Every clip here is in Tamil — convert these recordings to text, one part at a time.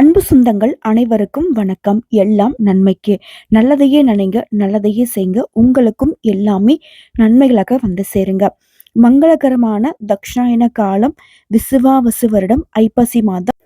அன்பு சொந்தங்கள் அனைவருக்கும் வணக்கம். எல்லாம் நன்மைக்கு. நல்லதையே நினைங்க நல்லதையே செய்யுங்க உங்களுக்கும் எல்லாமே நன்மைகளாக வந்து சேருங்க. மங்களகரமான தக்ஷாயன காலம் விசுவாவசு வருடம் ஐப்பசி மாதம்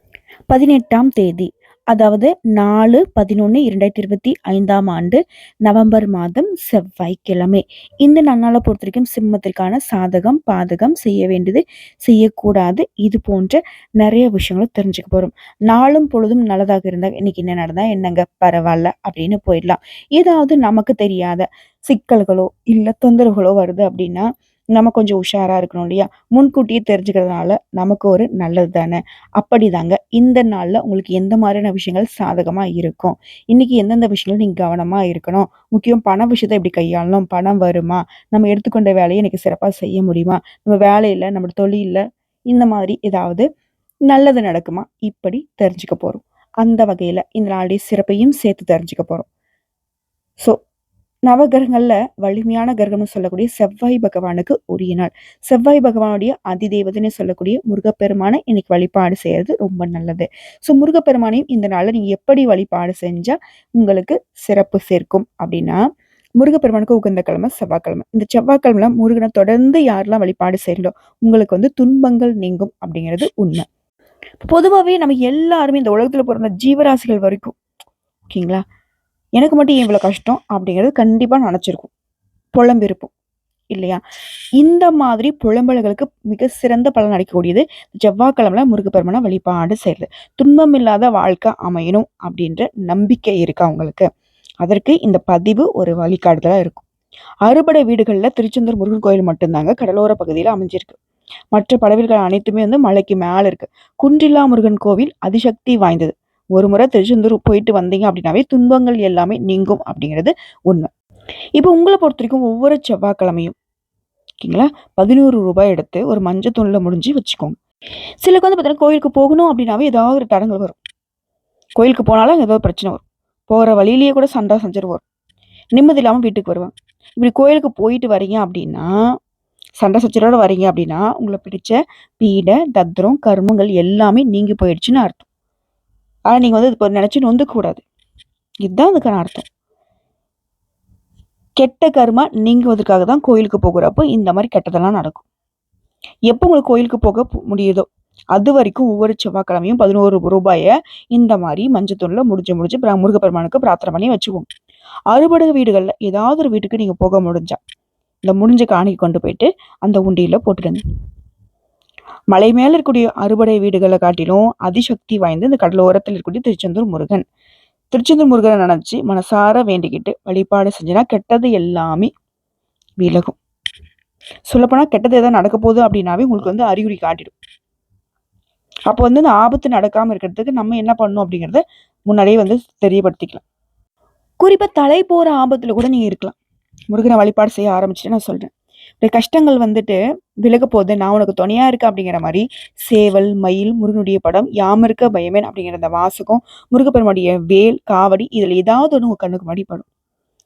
பதினெட்டாம் தேதி. அதாவது நாலு பதினொன்று இரண்டாயிரத்தி இருபத்தி ஐந்தாம் ஆண்டு நவம்பர் மாதம் செவ்வாய்க்கிழமை. இந்த நன்னாளை பொறுத்த வரைக்கும் சிம்மத்திற்கான சாதகம் பாதகம் செய்ய வேண்டியது செய்யக்கூடாது. இது போன்ற நிறைய விஷயங்களும் தெரிஞ்சுக்க போகிறோம் நாளும் பொழுதும் நல்லதாக இருந்தால் இன்னைக்கு என்ன நடந்தால் என்னங்க? பரவாயில்ல அப்படின்னு போயிடலாம். ஏதாவது நமக்கு தெரியாத சிக்கல்களோ இல்லை தொந்தரவுகளோ வருது அப்படின்னா நம்ம கொஞ்சம் உஷாராக இருக்கணும் இல்லையா? முன்கூட்டியே தெரிஞ்சுக்கிறதுனால நமக்கு ஒரு நல்லது தானே? அப்படி தாங்க இந்த நாளில் உங்களுக்கு எந்த மாதிரியான விஷயங்கள் சாதகமாக இருக்கும்? இன்றைக்கி எந்தெந்த விஷயங்கள் நீங்கள் கவனமாக இருக்கணும்? முக்கியம் பண விஷயத்தை எப்படி கையாளணும்? பணம் வருமா? நம்ம எடுத்துக்கொண்ட வேலையை இன்றைக்கி சிறப்பாக செய்ய முடியுமா? நம்ம வேலையில் நம்ம தொழிலில் இந்த மாதிரி ஏதாவது நல்லது நடக்குமா? இப்படி தெரிஞ்சுக்க போகிறோம் அந்த வகையில் இந்த நாளுடைய சிறப்பையும் சேர்த்து தெரிஞ்சுக்க போகிறோம் ஸோ நவகிரகங்களில் வலிமையான கிரகம்னு சொல்லக்கூடிய செவ்வாய் பகவானுக்கு உரிய நாள் செவ்வாய் பகவானுடைய அதிதேவதைன்னு சொல்லக்கூடிய முருகப்பெருமானை இன்னைக்கு வழிபாடு செய்யறது ரொம்ப நல்லது. ஸோ முருகப்பெருமானையும் இந்த நாளில் நீங்கள் எப்படி வழிபாடு செஞ்சா உங்களுக்கு சிறப்பு சேர்க்கும்? அப்படின்னா முருகப்பெருமானுக்கு உகந்த கிழமை செவ்வாய்க்கிழமை. இந்த செவ்வாய்க்கிழமை முருகனை தொடர்ந்து யாரெல்லாம் வழிபாடு செய்யறோ உங்களுக்கு வந்து துன்பங்கள் நீங்கும் அப்படிங்கிறது உண்மை. பொதுவாகவே நம்ம எல்லாருமே இந்த உலகத்துல பிறந்த ஜீவராசிகள் வரைக்கும் ஓகேங்களா? எனக்கு மட்டும் ஏன் இவ்வளோ கஷ்டம்? அப்படிங்கிறது கண்டிப்பாக நினச்சிருக்கும். புலம்பிருப்போம். இல்லையா? இந்த மாதிரி புலம்பல்களுக்கு மிக சிறந்த பலன் அளிக்கக்கூடியது செவ்வாய்க்கிழமை முருகப்பெருமனை வழிபாடு செய்யறது. துன்பம் இல்லாத வாழ்க்கை அமையணும் அப்படின்ற நம்பிக்கை இருக்கு அவங்களுக்கு அதற்கு இந்த பதிவு ஒரு வழிகாட்டுதலாக இருக்கும். அறுபடை வீடுகளில் திருச்செந்தூர் முருகன் கோயில் மட்டும்தாங்க கடலோர பகுதியில் அமைஞ்சிருக்கு. மற்ற படவில்கள் அனைத்துமே வந்து மலைக்கு மேலே இருக்கு. குன்றில்லா முருகன் கோவில் அதிசக்தி வாய்ந்தது. ஒரு முறை திருச்செந்தூர் போயிட்டு வந்தீங்க அப்படின்னாவே துன்பங்கள் எல்லாமே நீங்கும் அப்படிங்கிறது உண்மை. இப்போ உங்களை பொறுத்த வரைக்கும் ஒவ்வொரு செவ்வாய்க்கிழமையும் ஓகேங்களா? பதினோரு ரூபாய் எடுத்து ஒரு மஞ்சள் தூணில் முடிஞ்சு வச்சுக்கோங்க. சிலருக்கு வந்து பார்த்தீங்கன்னா கோயிலுக்கு போகணும் அப்படின்னாவே ஏதாவது ஒரு தடங்கள் வரும். கோயிலுக்கு போனாலும் ஏதோ பிரச்சனை வரும். போகிற வழியிலேயே கூட சண்டை செஞ்சிரு வரும். நிம்மதி இல்லாமல் வீட்டுக்கு வருவாங்க. இப்படி கோயிலுக்கு போயிட்டு வரீங்க அப்படின்னா சண்டை சச்சரோடு வரீங்க அப்படின்னா உங்களை பிடிச்ச பீடை தத்ரம் கர்மங்கள் எல்லாமே நீங்கி போயிடுச்சுன்னு அர்த்தம். ஆனால் நீங்கள் வந்து இப்போ நினச்சி நொந்துக்கூடாது இதுதான் அதுக்கான அர்த்தம். கெட்ட கருமா நீங்குவதற்காக தான் கோயிலுக்கு போகிறப்போ இந்த மாதிரி கெட்டதெல்லாம் நடக்கும். எப்போ உங்களுக்கு கோயிலுக்கு போக முடியுதோ அது வரைக்கும் ஒவ்வொரு செவ்வாய்க்கிழமையும் பதினோரு ரூபாயை இந்த மாதிரி மஞ்சத்தூளில் முடிஞ்சு முடிஞ்சு முருகப்பெருமானுக்கு பிரார்த்தனை பண்ணி வச்சுக்கோங்க. அறுபடகு வீடுகளில் ஏதாவது ஒரு வீட்டுக்கு நீங்கள் போக முடிஞ்சா இந்த முடிஞ்ச காணிக்கு கொண்டு போயிட்டு அந்த உண்டியில் போட்டுடுங்க. மலை மேல இருக்கக்கூடிய அறுபடை வீடுகளை காட்டிலும் அதிசக்தி வாய்ந்த இந்த கடலோரத்தில் இருக்கக்கூடிய திருச்செந்தூர் முருகன். திருச்செந்தூர் முருகனை நினைச்சு மனசார வேண்டிக்கிட்டு வழிபாடு செஞ்சுனா கெட்டது எல்லாமே விலகும். சொல்லப்போனா கெட்டது எதாவது நடக்க போகுது அப்படின்னாவே உங்களுக்கு வந்து அறிகுறி காட்டிடும். அப்போ வந்து இந்த ஆபத்து நடக்காம இருக்கிறதுக்கு நம்ம என்ன பண்ணணும் அப்படிங்கிறத முன்னாடியே வந்து தெரியப்படுத்திக்கலாம். குறிப்பா தலை போற ஆபத்துல கூட நீங்க இருக்கலாம். முருகனை வழிபாடு செய்ய ஆரம்பிச்சுட்டு நான் சொல்றேன் கஷ்டங்கள் வந்துட்டு விலக போது நான் உனக்கு துணையா இருக்கேன் அப்படிங்கிற மாதிரி சேவல் மயில் முருகனுடைய படம் யாமருக்க பயமேன் அப்படிங்கிற அந்த வாசகம் முருகப்பெருமாடைய வேல் காவடி இதுல ஏதாவது ஒன்று உங்க கண்ணுக்கு முன்னாடி படும்.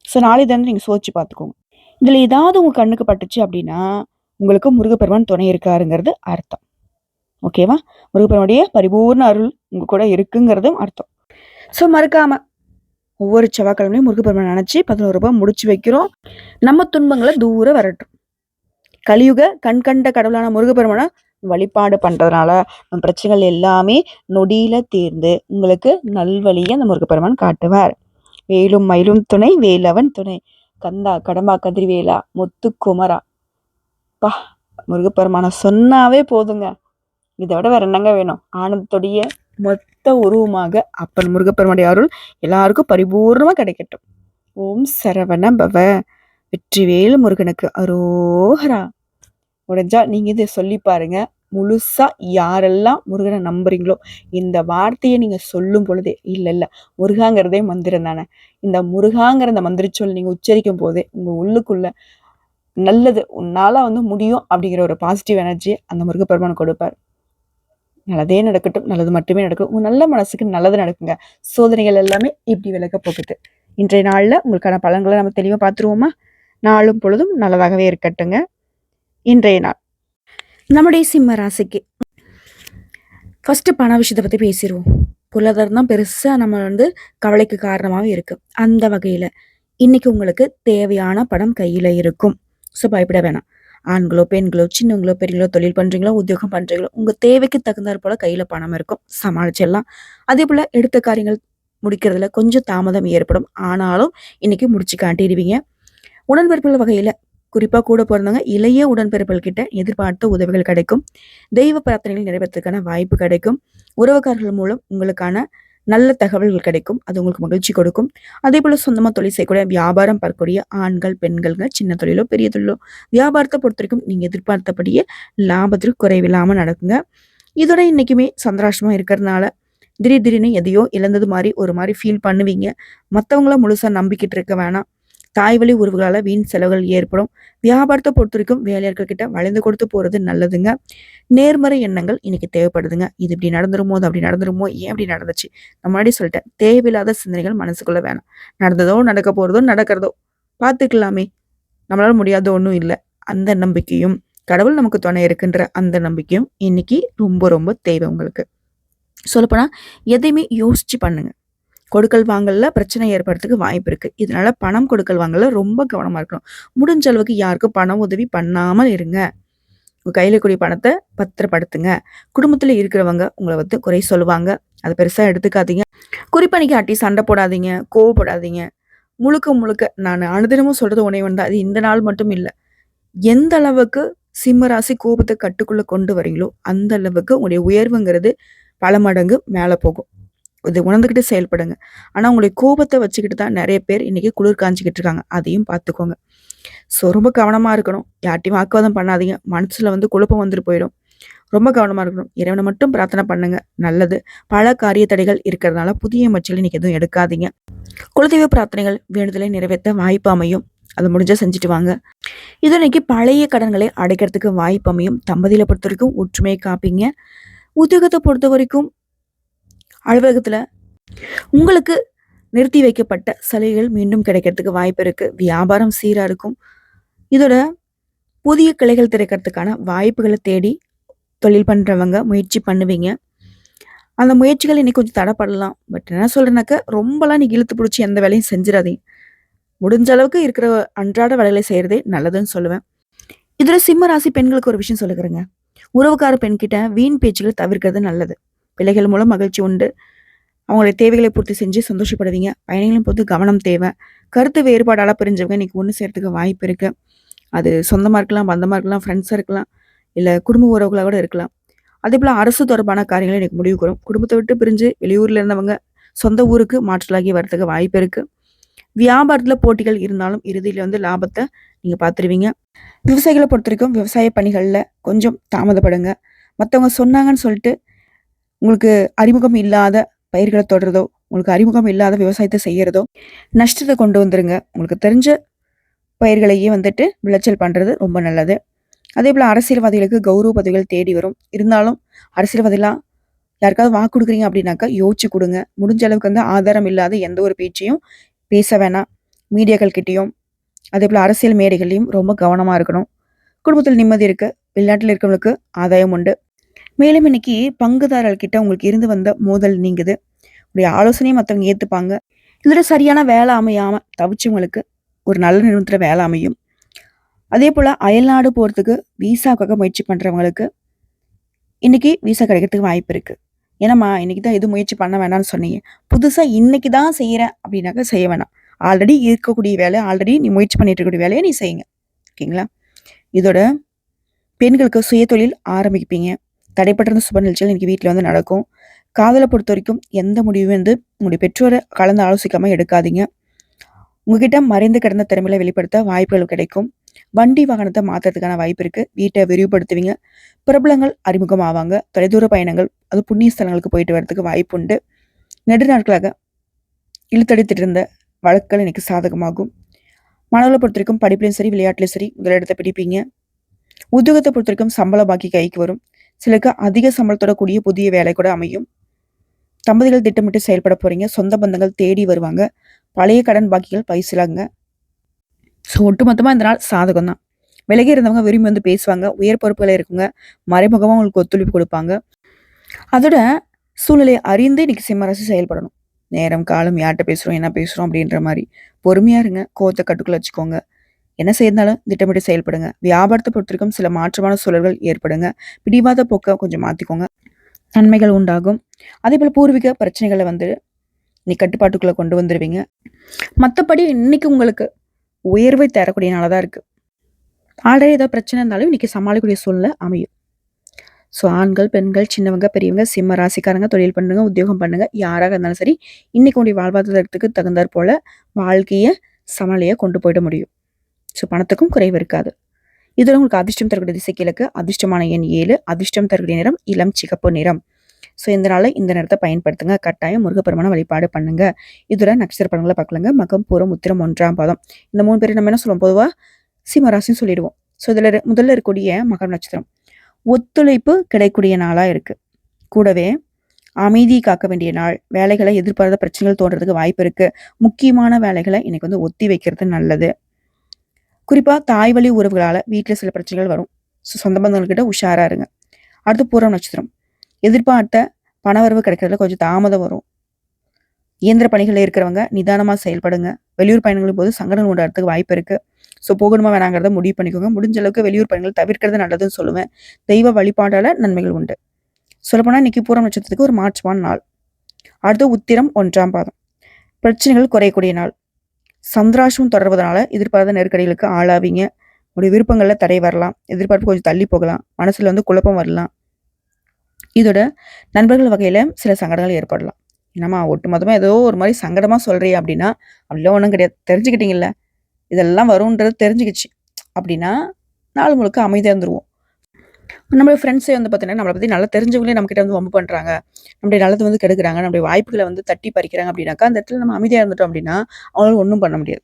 ஸோ நாளை தானே நீங்க சோதிச்சு பார்த்துக்கோங்க. இதுல ஏதாவது உங்க கண்ணுக்கு பட்டுச்சு அப்படின்னா உங்களுக்கு முருகப்பெருமான் துணை இருக்காருங்கிறது அர்த்தம். ஓகேவா முருகப்பெருமானுடைய பரிபூர்ண அருள் உங்க கூட இருக்குங்கிறதும் அர்த்தம். ஸோ மறக்காம ஒவ்வொரு செவ்வாய்க்கிழமையும் முருகப்பெருமான் நினச்சி பதினோரு ரூபாய் முடிச்சு வைக்கிறோம். நம்ம துன்பங்களை தூர வரட்டும். கலியுக கண்கண்ட கடவுளான முருகப்பெருமான வழிபாடு பண்ணுறதுனால நம்ம பிரச்சனைகள் எல்லாமே நொடியில் தீர்ந்து உங்களுக்கு நல்வழியை அந்த முருகப்பெருமான் காட்டுவார். வேலும் மயிலும் துணை வேலவன் துணை. கந்தா கடம்பா கதிர்வேலா முத்து குமரா. பா முருகப்பெருமான சொன்னாவே போதுங்க. இதை விட வேற என்னங்க வேணும்? ஆனந்தத்துடைய மொத்த உருவமாக அப்பன் முருகப்பெருமாடைய அருள் எல்லாருக்கும் பரிபூர்ணமாக கிடைக்கட்டும். ஓம் சரவண பவ. வெற்றிவேலு முருகனுக்கு அரோஹரா. முடிஞ்சால் நீங்கள் இதை சொல்லி பாருங்கள் முழுசாக யாரெல்லாம் முருகனை நம்புறீங்களோ இந்த வார்த்தையை நீங்கள் சொல்லும் பொழுதே இல்லை இல்லை முருகாங்கிறதே மந்திரம் தானே. இந்த முருகாங்கிற அந்த மந்திர சொல் நீங்கள் உச்சரிக்கும் போதே உங்கள் உள்ளுக்குள்ள நல்லது உன்னால் வந்து முடியும் அப்படிங்கிற ஒரு பாசிட்டிவ் எனர்ஜி அந்த முருகப்பெருமான் கொடுப்பார். நல்லதே நடக்கட்டும் நல்லது மட்டுமே நடக்கும் உங்கள் நல்ல மனசுக்கு நல்லது நடக்குங்க. சோதனைகள் எல்லாமே இப்படி விலக போகுது. இன்றைய நாளில் உங்களுக்கான பலன்களை நம்ம தெளிவாக பார்த்துருவோமா? நாளும் பொழுதும் நல்லதாகவே இருக்கட்டுங்க. இன்றைய நாள் நம்முடைய சிம்ம ராசிக்கு ஃபஸ்ட்டு பண விஷயத்தை பற்றி பேசிடுவோம் பொருளாதாரம் தான் பெருசாக நம்ம வந்து கவலைக்கு காரணமாவே இருக்குது அந்த வகையில் இன்றைக்கி உங்களுக்கு தேவையான பணம் கையில் இருக்கும். ஸோ பயப்பட வேணாம். ஆண்களோ, பெண்களோ, சின்னவங்களோ, பெரியங்களோ தொழில் பண்ணுறீங்களோ உத்தியோகம் பண்ணுறீங்களோ உங்கள் தேவைக்கு தகுந்தாற் போல் கையில் பணம் இருக்கும். சமாளிச்சிடலாம். அதேபோல எடுத்த காரியங்கள் முடிக்கிறதுல கொஞ்சம் தாமதம் ஏற்படும். ஆனாலும் இன்றைக்கி முடிச்சு காட்டிடுவீங்க. உடன்பிறப்புகள் வகையில் குறிப்பாக கூட பிறந்தவங்க இளைய உடன்பிறப்புகள் கிட்ட எதிர்பார்த்த உதவிகள் கிடைக்கும். தெய்வ பிரார்த்தனைகள் நிறைவேற்றதுக்கான வாய்ப்பு கிடைக்கும். உறவுக்காரர்கள் மூலம் உங்களுக்கான நல்ல தகவல்கள் கிடைக்கும். அது உங்களுக்கு மகிழ்ச்சி கொடுக்கும். அதே போல் சொந்தமாக தொழில் செய்யக்கூடிய, வியாபாரம் பார்க்கக்கூடிய ஆண்கள், பெண்கள்ங்க சின்ன தொழிலோ, பெரிய தொழிலோ வியாபாரத்தை பொறுத்த வரைக்கும் நீங்கள் எதிர்பார்த்தபடியே லாபத்திற்கு குறைவில்லாமல் நடக்குங்க. இதோட இன்னைக்குமே சந்திராஷ்டமாக இருக்கிறதுனால, திடீர் திடீர்னு எதையோ இழந்தது மாதிரி ஒரு மாதிரி ஃபீல் பண்ணுவீங்க. மற்றவங்கள முழுசாக நம்பிக்கிட்டு இருக்க வேணாம். தாய் வழி உறவுகளால வீண் செலவுகள் ஏற்படும். வியாபாரத்தை பொறுத்தவரைக்கும் வேலையாட்கள் கிட்ட வளைந்து கொடுத்து போகிறது நல்லதுங்க. நேர்மறை எண்ணங்கள் இன்னைக்கு தேவைப்படுதுங்க. இது இப்படி நடந்துருமோ, அது அப்படி நடந்துருமோ, ஏன் இப்படி நடந்துச்சு? நான் சொல்லிட்டேன். தேவையில்லாத சிந்தனைகள் மனசுக்குள்ள வேணாம். நடந்ததோ, நடக்க போகிறதோ நடக்கிறதோ பார்த்துக்கலாமே. நம்மளால முடியாத ஒன்றும் இல்லை அந்த நம்பிக்கையும், கடவுள் நமக்கு துணை இருக்குன்ற அந்த நம்பிக்கையும் இன்னைக்கு ரொம்ப ரொம்ப தேவை உங்களுக்கு. சொல்லப்போனால் எதையுமே யோசிச்சு பண்ணுங்க. கொடுக்கல் வாங்கல பிரச்சனை ஏற்படுறதுக்கு வாய்ப்பு இருக்கு. இதனால பணம் கொடுக்கல் வாங்கல ரொம்ப கவனமா இருக்கணும். முடிஞ்ச அளவுக்கு யாருக்கும் பணம் உதவி பண்ணாமல் இருங்க. உங்க கையில கூடிய பணத்தை பத்திரப்படுத்துங்க. குடும்பத்தில் இருக்கிறவங்க உங்களை வந்து குறை சொல்லுவாங்க. அதை பெருசா எடுத்துக்காதீங்க. குறிப்பா இன்னைக்கு சண்டை போடாதீங்க, கோவப்படாதீங்க. முழுக்க முழுக்க நான் அனுதினமும் சொல்றது உணவு ஒண்ணு தான். அது இந்த நாள் மட்டும் இல்லை எந்த அளவுக்கு சிம்ம ராசி கோபத்த கட்டுக்குள்ள கொண்டு வரீங்களோ, அந்த அளவுக்கு உங்களுடைய உயர்வுங்கிறது பல மடங்கு மேலே போகும். இது உணர்ந்துக்கிட்டு செயல்படுங்க. ஆனால் உங்களுடைய கோபத்தை வச்சுக்கிட்டு தான் நிறைய பேர் இன்றைக்கி குளிர் காஞ்சிக்கிட்டு இருக்காங்க. அதையும் பார்த்துக்கோங்க. ஸோ ரொம்ப கவனமாக இருக்கணும். யார்ட்டையும் வாக்குவாதம் பண்ணாதீங்க. மனசில் வந்து குழப்பம் வந்துட்டு போயிடும். ரொம்ப கவனமாக இருக்கணும். இறைவனை மட்டும் பிரார்த்தனை பண்ணுங்க. நல்லது. பல காரிய தடைகள் இருக்கிறதுனால புதிய முயற்சிகள் இன்னைக்கு எதுவும் எடுக்காதீங்க. குலதெய்வ பிரார்த்தனைகள் வேண்டுதலை நிறைவேற்ற வாய்ப்பு அமையும். அதை முடிஞ்சால் செஞ்சுட்டு வாங்க. இது இன்னைக்கு பழைய கடன்களை அடைக்கிறதுக்கு வாய்ப்பு அமையும். தம்பதியில் பொறுத்த வரைக்கும் ஒற்றுமையை காப்பீங்க. உத்தியோகத்தை பொறுத்த வரைக்கும் அலுவலகத்தில் உங்களுக்கு நிறுத்தி வைக்கப்பட்ட சலுகைகள் மீண்டும் கிடைக்கிறதுக்கு வாய்ப்பு இருக்குது வியாபாரம் சீராக இருக்கும். இதோட புதிய கிளைகள் திறக்கிறதுக்கான வாய்ப்புகளை தேடி தொழில் பண்ணுறவங்க முயற்சி பண்ணுவீங்க. அந்த முயற்சிகள் இன்னைக்கு கொஞ்சம் தடைப்படலாம் பட் என்ன சொல்கிறேன்னாக்கா ரொம்பலாம் நீங்கள் இழுத்து பிடிச்சி எந்த வேலையும் செஞ்சிடாதீங்க முடிஞ்ச அளவுக்கு இருக்கிற அன்றாட வேலைகளை செய்கிறதே நல்லதுன்னு சொல்லுவேன். இதில் சிம்ம ராசி பெண்களுக்கு ஒரு விஷயம் சொல்லிக்கிறேங்க. உறவுக்கார பெண்கிட்ட வீண் பேச்சுகளை தவிர்க்கிறது நல்லது. பிள்ளைகள் மூலம் மகிழ்ச்சி உண்டு. அவங்களுடைய தேவைகளை பூர்த்தி செஞ்சு சந்தோஷப்படுவீங்க. பயணிகளும் போது கவனம் தேவை. கருத்து வேறுபாடால் பிரிஞ்சவங்க இன்றைக்கி ஒன்று சேர்றதுக்கு வாய்ப்பு இருக்குது அது சொந்தமாக இருக்கலாம், பந்தமாக இருக்கலாம், ஃப்ரெண்ட்ஸாக இருக்கலாம். இல்லை குடும்ப உறவுகளாக கூட இருக்கலாம். அதேபோல அரசு தொடர்பான காரியங்கள் இன்றைக்கி முடிவு வரும். குடும்பத்தை விட்டு பிரிஞ்சு வெளியூரில் இருந்தவங்க சொந்த ஊருக்கு மாற்றலாகி வரதுக்கு வாய்ப்பு இருக்குது வியாபாரத்தில் போட்டிகள் இருந்தாலும் இறுதியில் வந்து லாபத்தை நீங்கள் பார்த்துருவீங்க. விவசாயிகளை பொறுத்த வரைக்கும் விவசாய பணிகளில் கொஞ்சம் தாமதப்படுங்க. மற்றவங்க சொன்னாங்கன்னு சொல்லிட்டு, உங்களுக்கு அறிமுகம் இல்லாத பயிர்களை தொடுறதோ, உங்களுக்கு அறிமுகம் இல்லாத விவசாயத்தை செய்கிறதோ நஷ்டத்தை கொண்டு வந்துருங்க. உங்களுக்கு தெரிஞ்ச பயிர்களையே வந்துட்டு விளைச்சல் பண்ணுறது ரொம்ப நல்லது. அதே போல் அரசியல்வாதிகளுக்கு கௌரவ பதவிகள் தேடி வரும். இருந்தாலும் அரசியல்வாதிலாம் யாருக்காவது வாக்கு கொடுக்குறீங்க அப்படின்னாக்கா யோசிச்சு கொடுங்க முடிஞ்ச அளவுக்கு வந்து ஆதாரம் இல்லாத எந்த ஒரு பேச்சையும் பேச வேணாம். மீடியாக்கள் கிட்டேயும் அதே போல் அரசியல் மேடைகள்லையும் ரொம்ப கவனமாக இருக்கணும். குடும்பத்தில் நிம்மதி இருக்குது வெளிநாட்டில் இருக்கிறவங்களுக்கு ஆதாயம் உண்டு. மேலும் இன்னைக்கு பங்குதாரர்கள் உங்களுக்கு இருந்து வந்த மோதல் நீங்குது. உங்களுடைய ஆலோசனையை மற்றவங்க ஏற்றுப்பாங்க இதில் சரியான வேலை அமையாம தவிச்சவங்களுக்கு ஒரு நல்ல நிறுவனத்தில் வேலை அமையும். அதே போல் அயல்நாடு போகிறதுக்கு விசாக்காக முயற்சி பண்ணுறவங்களுக்கு இன்னைக்கு விசா கிடைக்கிறதுக்கு வாய்ப்பு இருக்கு. ஏன்னாம்மா இன்னைக்கு தான் எதுவும் முயற்சி பண்ண வேணாம்னு சொன்னீங்க. புதுசாக இன்னைக்கு தான் செய்கிறேன் அப்படின்னாக்க செய்ய வேணாம். ஆல்ரெடி இருக்கக்கூடிய வேலை, ஆல்ரெடி நீ முயற்சி பண்ணிட்டு இருக்கக்கூடிய வேலையை நீ செய்யுங்க. ஓகேங்களா? இதோட பெண்களுக்கு சுயதொழில் ஆரம்பிப்பீங்க. தடைப்பட்டிருந்த சுப நிகழ்ச்சிகள் இன்றைக்கி வீட்டில் வந்து நடக்கும். காதலை பொறுத்த வரைக்கும் எந்த முடிவும் வந்து உங்களுடைய பெற்றோரை கலந்து ஆலோசிக்காமல் எடுக்காதீங்க. உங்ககிட்ட மறைந்து கிடந்த திறமையில வெளிப்படுத்த வாய்ப்புகள் கிடைக்கும். வண்டி வாகனத்தை மாற்றுறதுக்கான வாய்ப்பு இருக்குது வீட்டை விரிவுபடுத்துவீங்க. பிரபலங்கள் அறிமுகம் ஆவாங்க. தொலைதூர பயணங்கள், அது புண்ணிய ஸ்தலங்களுக்கு போயிட்டு வரதுக்கு வாய்ப்பு உண்டு. நெடுநாட்களாக இழுத்தடித்துட்டு இருந்த வழக்குகள் இன்னைக்கு சாதகமாகும். மாணவர்கள பொறுத்தவரைக்கும் படிப்புலையும் சரி, விளையாட்டுலையும் சரி முதலிடத்தை பிடிப்பீங்க. உத்தியோகத்த பொறுத்தவரைக்கும் சம்பள பாக்கி கைக்கு வரும். சிலருக்கு அதிக சம்பளத்தோட கூடிய புதிய வேலை கூட அமையும். தம்பதிகள் திட்டமிட்டு செயல்பட போறீங்க. சொந்த பந்தங்கள் தேடி வருவாங்க. பழைய கடன் பாக்கிகள் பைசலாகுங்க. ஸோ ஒட்டுமொத்தமாக இந்த நாள் சாதகம் தான். விலகி இருந்தவங்க விரும்பி வந்து பேசுவாங்க. உயர் பொறுப்புகளை இருக்குங்க. மறைமுகமாக உங்களுக்கு ஒத்துழைப்பு கொடுப்பாங்க அதோட சூழ்நிலையை அறிந்து இன்னைக்கு சிம்மராசி செயல்படணும் நேரம் காலம் யார்கிட்ட பேசுகிறோம் என்ன பேசுகிறோம் அப்படின்ற மாதிரி பொறுமையாக இருங்க கோத்தை கட்டுக்குள்ளே வச்சுக்கோங்க என்ன செய்தாலும் திட்டமிட்டு செயல்படுங்க. வியாபாரத்தை பொறுத்திருக்கும் சில மாற்றமான சூழல்கள் ஏற்படுங்க. பிடிவாத போக்கை கொஞ்சம் மாற்றிக்கோங்க நன்மைகள் உண்டாகும். அதே போல் பூர்வீக பிரச்சனைகளை வந்து நீ கட்டுப்பாட்டுக்குள்ளே கொண்டு வந்துடுவீங்க மற்றபடி இன்னைக்கு உங்களுக்கு உயர்வை தரக்கூடிய நாளாக தான் இருக்குது ஆல்ரெடி ஏதாவது பிரச்சனை இருந்தாலும் இன்னைக்கு சமாளிக்கக்கூடிய சூழ்நிலை அமையும். ஸோ ஆண்கள் பெண்கள் சின்னவங்க பெரியவங்க சிம்ம ராசிக்காரங்க தொழில் பண்ணுங்க உத்தியோகம் பண்ணுங்க. யாராக இருந்தாலும் சரி இன்னைக்கு உடைய வாழ்வாதாரத்துக்கு தகுந்தாற் போல வாழ்க்கையை சமநிலையை கொண்டு போயிட முடியும். ஸோ பணத்துக்கும் குறைவு இருக்காது. இதில் உங்களுக்கு அதிர்ஷ்டம் தரக்கூடிய திசைக்கிழக்கு அதிர்ஷ்டமான எண் ஏழு அதிர்ஷ்டம் தரக்கூடிய நிறம் இளம் சிகப்பு நிறம். ஸோ இந்த நாளை இந்த நேரத்தை பயன்படுத்துங்க. கட்டாயம் முருகப்பெருமான வழிபாடு பண்ணுங்க. இதில் நட்சத்திர படங்களை பார்க்கலங்க. மகம் பூரம் உத்திரம் ஒன்றாம் பாதம். இந்த மூணு பேர் நம்ம என்ன சொல்லுவோம்? பொதுவாக சிம்மராசின்னு சொல்லிடுவோம். ஸோ இதில் முதல்ல இருக்கக்கூடிய மகம் நட்சத்திரம். ஒத்துழைப்பு கிடைக்கூடிய நாளாக இருக்குது கூடவே அமைதி காக்க வேண்டிய நாள். வேலைகளை எதிர்பாராத பிரச்சனைகள் தோன்றதுக்கு வாய்ப்பு இருக்குது முக்கியமான வேலைகளை இன்னைக்கு வந்து ஒத்தி வைக்கிறது நல்லது. குறிப்பாக தாய் வழி உறவுகளால் வீட்டில் சில பிரச்சனைகள் வரும். ஸோ சொந்த பந்தங்கள்கிட்ட உஷாராக இருங்க. அடுத்து பூரம் நட்சத்திரம். எதிர்பார்த்த பணவரவு கிடைக்கிறதுல கொஞ்சம் தாமதம் வரும். இயந்திர பணிகளில் இருக்கிறவங்க நிதானமாக செயல்படுங்க. வெளியூர் பயணங்களின் போது சங்கடங்கள் உண்டாடுறதுக்கு வாய்ப்பு இருக்குது ஸோ போகணுமா வேணாங்கிறத முடிவு பண்ணிக்கோங்க. முடிஞ்ச அளவுக்கு வெளியூர் பயணங்கள் தவிர்க்கிறது நல்லதுன்னு சொல்லுவேன். தெய்வ வழிபாடால நன்மைகள் உண்டு. சொல்லப்போனால் இன்னைக்கு பூரம் நட்சத்திரத்துக்கு ஒரு மாற்றமான நாள். அடுத்து உத்திரம் ஒன்றாம் பாதம். பிரச்சனைகள் குறையக்கூடிய நாள். சந்திராசம் தொடர்வதனால எதிர்பாராத நெருக்கடிகளுக்கு ஆளாவீங்க. உங்களுடைய விருப்பங்களில் தடை வரலாம். எதிர்பார்ப்பு கொஞ்சம் தள்ளி போகலாம். மனசில் வந்து குழப்பம் வரலாம். இதோட நண்பர்கள் வகையில் சில சங்கடங்கள் ஏற்படலாம். என்னம்மா ஒட்டு மொத்தமாக ஏதோ ஒரு மாதிரி சங்கடமாக சொல்றியே அப்படின்னா அப்படிலாம் ஒன்றும் கிடையாது. தெரிஞ்சுக்கிட்டீங்கல்ல. இதெல்லாம் வரும்ன்றது தெரிஞ்சுக்கிச்சு. அப்படின்னா நாள் முழுக்க அமைதியாக இருந்துருவோம். நம்மளோட ஃப்ரெண்ட்ஸே வந்து பார்த்தீங்கன்னா நம்மளை பற்றி நல்லா தெரிஞ்சவங்களே நம்மக்கிட்ட வந்து வம்பு பண்ணுறாங்க நம்மளுடைய நல்லது வந்து கெடுக்கிறாங்க. நம்மளுடைய வாய்ப்புகளை வந்து தட்டி பறிக்கிறாங்க அப்படின்னாக்கா அந்த இடத்துல நம்ம அமைதியாக இருந்துட்டோம் அப்படின்னா அவங்களால ஒன்றும் பண்ண முடியாது.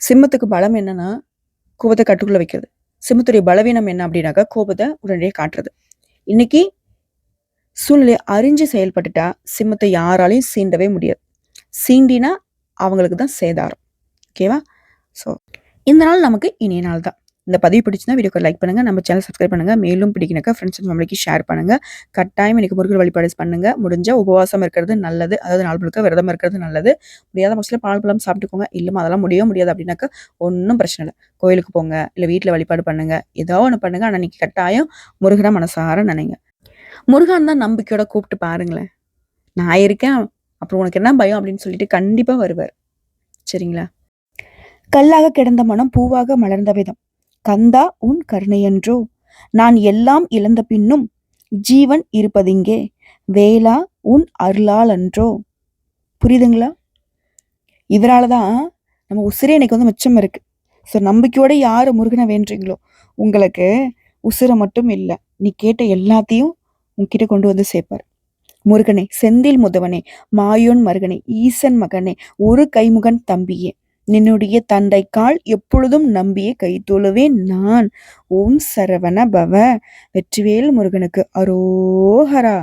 சிம்மத்துக்கு பலம் என்னன்னா கோபத்தை கட்டுக்குள்ளே வைக்கிறது. சிம்மத்துடைய பலவீனம் என்ன அப்படின்னாக்கா கோபத்தை உடனடியாக காட்டுறது. இன்னைக்கு சூழ்நிலையை அறிஞ்சு செயல்பட்டுட்டா சிம்மத்தை யாராலையும் சீண்டவே முடியாது. சீண்டினா அவங்களுக்கு தான் சேதாரம். ஓகேவா? ஸோ இந்த நாள் நமக்கு இனிய நாள் தான். இந்த பதிவு பிடிச்சுன்னா வீடியோக்கு லைக் பண்ணுங்கள் நம்ம சேனல் சப்ஸ்கிரைப் பண்ணுங்கள் மேலும் பிடிக்கணுக்கா ஃப்ரெண்ட்ஸ் அண்ட் ஃபேமிலிக்கு ஷேர் பண்ணுங்கள் கட்டாயம் எனக்கு முருகர் வழிபாடு பண்ணுங்க. முடிஞ்சால் உபவாசம் இருக்கிறது நல்லது. அதாவது நாள் முழுக்க விரதம் இருக்கிறது நல்லது. முடியாத பட்சத்தில் பால் பழம் சாப்பிட்டுக்கோங்க. இல்லை அதெல்லாம் முடிய முடியாது அப்படின்னாக்கா ஒன்றும் பிரச்சனை இல்லை. கோயிலுக்கு போங்க. இல்லை வீட்டில் வழிபாடு பண்ணுங்கள் ஏதோ ஒன்று பண்ணுங்கள் ஆனால் இன்னைக்கு கட்டாயம் முருகனை மனசார நினைங்க. முருகன் தான் நம்பிக்கையோட கூப்பிட்டு பாருங்களேன். நான் இருக்கேன். அப்புறம் உனக்கு என்ன பயம் அப்படின்னு சொல்லிட்டு கண்டிப்பாக வருவார். சரிங்களா? கல்லாக கிடந்த மனம் பூவாக மலர்ந்த விதம். கந்தா உன் கருணையன்றோ. நான் எல்லாம் இழந்த பின்னும் ஜீவன் இருப்பதிங்கே. வேளா உன் அருளால் அன்றோ புரியுதுங்களா? இதனால தான் நம்ம உசிரே இன்னைக்கு வந்து மிச்சம் இருக்கு. ஸோ நம்பிக்கையோட யார் முருகனை வேண்டுறீங்களோ உங்களுக்கு உசுரை மட்டும் இல்லை. நீ கேட்ட எல்லாத்தையும் உன்கிட்ட கொண்டு வந்து சேர்ப்பார். முருகனே செந்தில் முதவனே மாயோன் மருகனே ஈசன் மகனே ஒரு கைமுகன் தம்பியே. நின்னுடைய தண்டைக்கால் எப்பொழுதும் நம்பிய கைத்தொழுவே நான். ஓம் சரவண பவ. வெற்றிவேல் முருகனுக்கு அரோஹரா.